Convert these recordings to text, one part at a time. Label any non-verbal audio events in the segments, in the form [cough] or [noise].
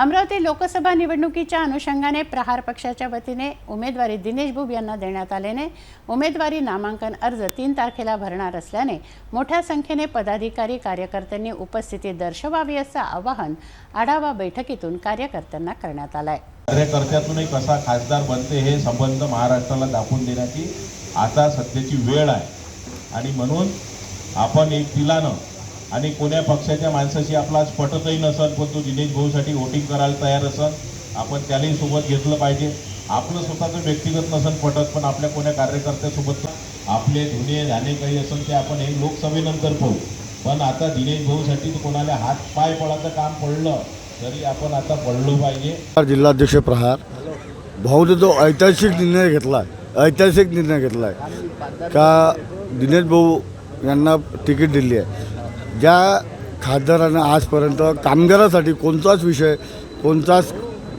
अमरावती लोकसभा निवडणुकीच्या अनुषंगाने प्रहार पक्षाच्या वतीने उमेदवारी दिनेश बुब यांना देण्यात आल्याने उमेदवारी नामांकन अर्ज तीन तारखेला भरणार असल्याने मोठ्या संख्येने पदाधिकारी कार्यकर्त्यांनी उपस्थिती दर्शवावी असं आवाहन आढावा बैठकीतून कार्यकर्त्यांना करण्यात आलं आहे कार्यकर्त्यातूनही कसा खासदार बनते हे संबंध महाराष्ट्राला दाखवून देण्याची आता सध्याची वेळ आहे. आणि म्हणून आपण एक दिलानं आणि कोण्या पक्षाच्या माणसाशी आपला आज पटतही नसल पण तो दिनेश भाऊसाठी वोटिंग करायला तयार असेल आपण त्यालाही सोबत घेतलं पाहिजे. आपलं स्वतःचं व्यक्तिगत नसेल पटत पण आपल्या कोण्या कार्यकर्त्यासोबत आपले धुणे धाणे काही असेल ते आपण हे लोकसभेनंतर पाहू. पण आता दिनेश भाऊसाठी कोणाला हात पाय पडायचं काम पडलं तरी आपण आता पडलो पाहिजे. जिल्हाध्यक्ष प्रहार. भाऊने जो ऐतिहासिक निर्णय घेतला आहे ऐतिहासिक निर्णय घेतला आहे का दिनेश भाऊ यांना तिकीट दिली आहे? ज्या खासदारानं आजपर्यंत कामगारासाठी कोणताच विषय कोणताच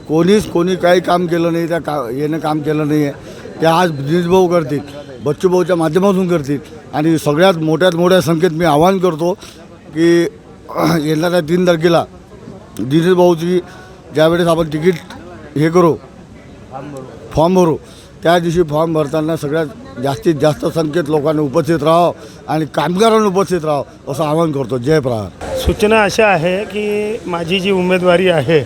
कोणीच कोणी काही काम केलं नाही त्या का यानं काम केलं नाही आहे ते आज दिनेश करतील बच्चूभाऊच्या माध्यमातून करतील. आणि सगळ्यात मोठ्यात मोठ्या संख्येत मी आवाहन करतो की [clears throat] येणाऱ्या तीन तारखेला दिनेश भाऊची ज्यावेळेस आपण तिकीट हे करू फॉर्म भरू त्या दिवशी फॉर्म भरताना सगळ्यात जास्तीत जास्त संख्येत लोकांनी उपस्थित राहावं आणि कामगारांनी उपस्थित राहावं असं आवाहन करतो. जय प्रहार. सूचना अशा आहे की माझी जी उमेदवारी आहे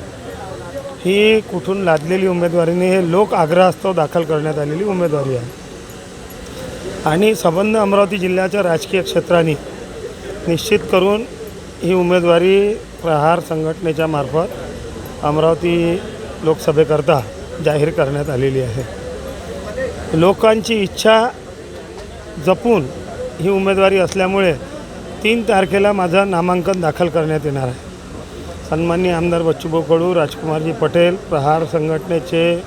ही कुठून लादलेली उमेदवारीने हे लोक आग्रहास्तव दाखल करण्यात आलेली उमेदवारी आहे. आणि संबंध अमरावती जिल्ह्याच्या राजकीय क्षेत्राने निश्चित करून ही उमेदवारी प्रहार संघटनेच्या मार्फत अमरावती लोकसभेकरता जाहीर करण्यात आलेली आहे. लोकांची इच्छा जपून ही उमेदवारी असल्यामुळे तीन तारखेला माझं नामांकन दाखल करण्यात येणार आहे. सन्माननीय आमदार बच्चूभाऊ कडू राजकुमारजी पटेल प्रहार संघटनेचे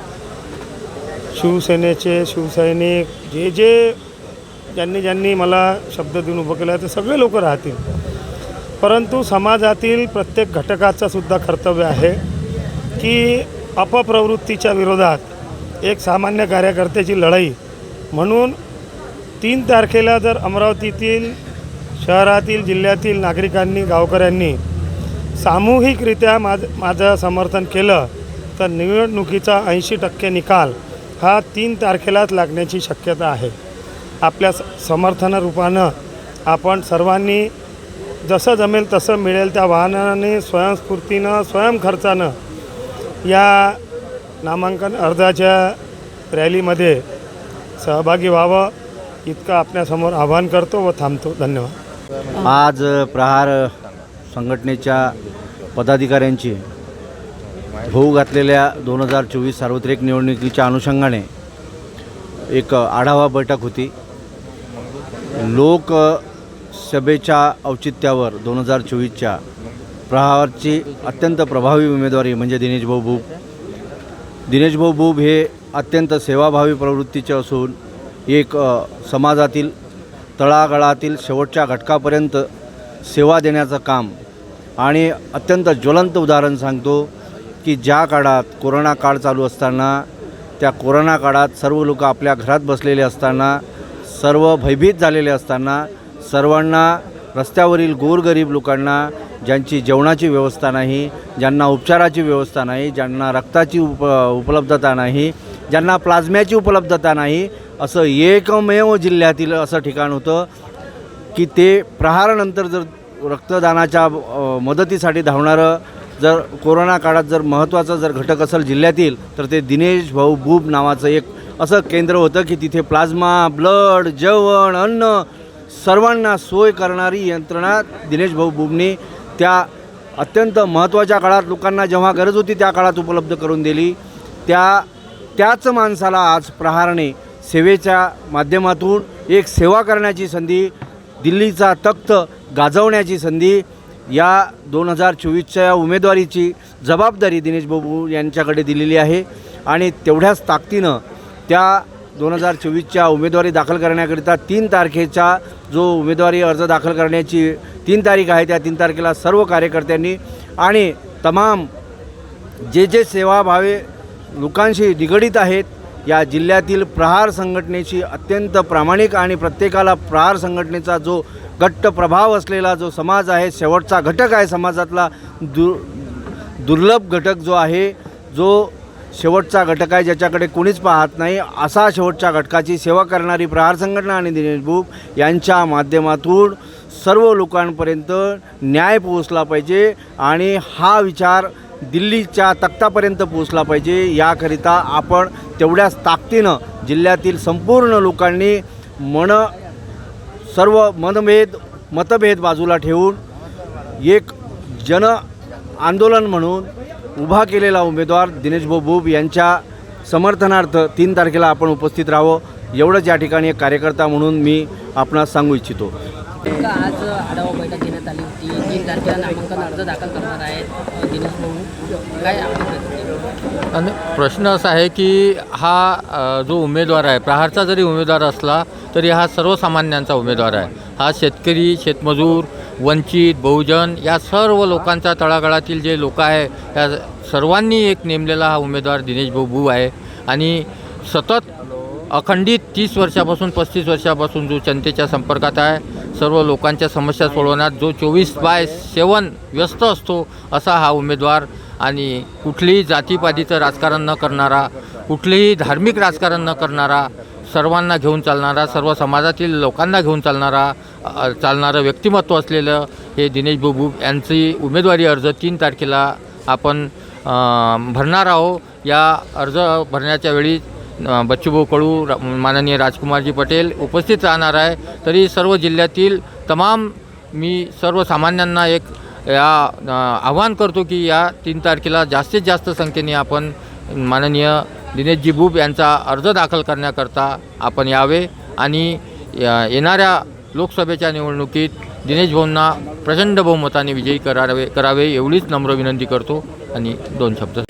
शिवसेनेचे शिवसैनिक जे जे ज्यांनी ज्यांनी मला शब्द देऊन उभं केलं आहे ते सगळे लोक राहतील. परंतु समाजातील प्रत्येक घटकाचं सुद्धा कर्तव्य आहे की अपप्रवृत्तीच्या विरोधात एक सामान्य कार्यकर्त्याची लढाई. म्हणून तीन तारखेला जर अमरावतीतील शहरातील जिल्ह्यातील नागरिकांनी गावकऱ्यांनी सामूहिकरित्या माझ माझं समर्थन केलं तर निवडणुकीचा ऐंशी टक्के निकाल हा तीन तारखेलाच लागण्याची शक्यता आहे. आपल्या स समर्थनारूपानं आपण सर्वांनी जसं जमेल तसं मिळेल त्या वाहनाने स्वयंस्फूर्तीनं स्वयंखर्चानं या नामांकन अर्जाच्या रॅलीमध्ये सहभागी व्हावं इतकं आपल्यासमोर आवाहन करतो व थांबतो. धन्यवाद. आज प्रहार संघटनेच्या पदाधिकाऱ्यांची होऊ घातलेल्या दोन हजार चोवीस सार्वत्रिक निवडणुकीच्या अनुषंगाने एक आढावा बैठक होती. लोकसभेच्या औचित्यावर दोन हजार चोवीसच्या प्रहारची अत्यंत प्रभावी उमेदवारी म्हणजे दिनेश भाऊ दिनेशभाऊ दिनेश बुब हे अत्यंत सेवाभावी प्रवृत्तीचे असून एक समाजातील तळागाळातील शेवटच्या घटकापर्यंत सेवा देण्याचं काम आणि अत्यंत ज्वलंत उदाहरण सांगतो की ज्या काळात कोरोना काळ चालू असताना त्या कोरोना काळात सर्व लोक आपल्या घरात बसलेले असताना सर्व भयभीत झालेले असताना सर्वांना रस्त्यावरील गोरगरीब लोकांना ज्यांची जेवणाची व्यवस्था नाही ज्यांना उपचाराची व्यवस्था नाही ज्यांना रक्ताची उप उपलब्धता नाही ज्यांना प्लाझ्म्याची उपलब्धता नाही असं एकमेव जिल्ह्यातील असं ठिकाण होतं की ते प्रहारानंतर जर रक्तदानाच्या मदतीसाठी धावणारं जर कोरोना काळात जर महत्त्वाचं जर घटक असेल जिल्ह्यातील तर ते दिनेश भाऊ बुब नावाचं एक असं केंद्र होतं की तिथे प्लाझ्मा ब्लड जेवण अन्न सर्वांना सोय करणारी यंत्रणा दिनेश भाऊ बुबनी त्या अत्यंत महत्त्वाच्या काळात लोकांना जेव्हा गरज होती त्या काळात उपलब्ध करून दिली. त्या त्याच माणसाला आज प्रहारने सेवेच्या माध्यमातून एक सेवा करण्याची संधी दिल्लीचा तख्त गाजवण्याची संधी या दोन हजार चोवीसच्या उमेदवारीची जबाबदारी दिनेश बाबू यांच्याकडे दिलेली आहे. आणि तेवढ्याच ताकदीनं त्या दोन हजार चोवीसच्या उमेदवारी दाखल करण्याकरिता तीन तारखेचा जो उमेदवारी अर्ज दाखल करण्याची तीन तारीख आहे त्या तीन तारखेला सर्व कार्यकर्त्यांनी आणि तमाम जे जे सेवाभावे लोकांशी निगडीत आहेत या जिल्ह्यातील प्रहार संघटनेची अत्यंत प्रामाणिक आणि प्रत्येकाला प्रहार संघटनेचा जो घट्ट प्रभाव असलेला जो समाज आहे शेवटचा घटक आहे समाजातला दु दुर्लभ घटक जो आहे जो शेवटचा घटक आहे ज्याच्याकडे कोणीच पाहत नाही असा शेवटच्या घटकाची सेवा करणारी प्रहार संघटना आणि दिनेश बुक यांच्या माध्यमातून सर्व लोकांपर्यंत न्याय पोहोचला पाहिजे आणि हा विचार दिल्लीच्या तख्तापर्यंत पोहोचला पाहिजे. याकरिता आपण तेवढ्याच ताकदीनं जिल्ह्यातील संपूर्ण लोकांनी मन सर्व मनभेद मतभेद बाजूला ठेवून एक जन आंदोलन म्हणून उभा केलेला उमेदवार दिनेश भाऊ बुब यांच्या समर्थनार्थ तीन तारखेला आपण उपस्थित राहावं. एवढंच या ठिकाणी एक कार्यकर्ता म्हणून मी आपणास सांगू इच्छितो. आज आढावा बैठक घेण्यात आली होती? तीन तारखेला नामांकन अर्ज दाखल करणार दिनेश भाऊ काय? आणि प्रश्न असा आहे की हा जो उमेदवार आहे प्रहारचा जरी उमेदवार असला तरी हा सर्वसामान्यांचा उमेदवार आहे. हा शेतकरी शेतमजूर वंचित बहुजन या सर्व लोकांचा तळागाळातील जे लोक आहे त्या सर्वांनी एक नेमलेला हा उमेदवार दिनेश भाऊ आहे. आणि सतत अखंडित तीस वर्षापासून पस्तीस वर्षापासून जो जनतेच्या संपर्कात आहे सर्व लोकांच्या समस्या सोडवण्यात जो चोवीस बाय सेवन व्यस्त असतो असा हा उमेदवार आणि कुठलीही जातीपातीचं राजकारण न करणारा कुठलेही धार्मिक राजकारण न करणारा सर्वांना घेऊन चालणारा सर्व समाजातील लोकांना घेऊन चालणारा चालणारं व्यक्तिमत्व असलेलं हे दिनेश बुबू यांची उमेदवारी अर्ज तीन तारखेला आपण भरणार आहोत. या अर्ज भरण्याच्या वेळी बच्चूभाऊ कडू रा- माननीय राजकुमारजी पटेल उपस्थित राहणार आहे. तरी सर्व जिल्ह्यातील तमाम मी सर्वसामान्यांना एक या आवाहन आव्हान करतो की या तीन तारखेला जास्तीत जास्त संख्येने आपण माननीय दिनेशजी बुब यांचा अर्ज दाखल करण्याकरता आपण यावे आणि येणाऱ्या लोकसभेच्या निवडणुकीत दिनेश भाऊंना प्रचंड बहुमताने विजयी करावे करावे एवढीच नम्र विनंती करतो आणि दोन शब्द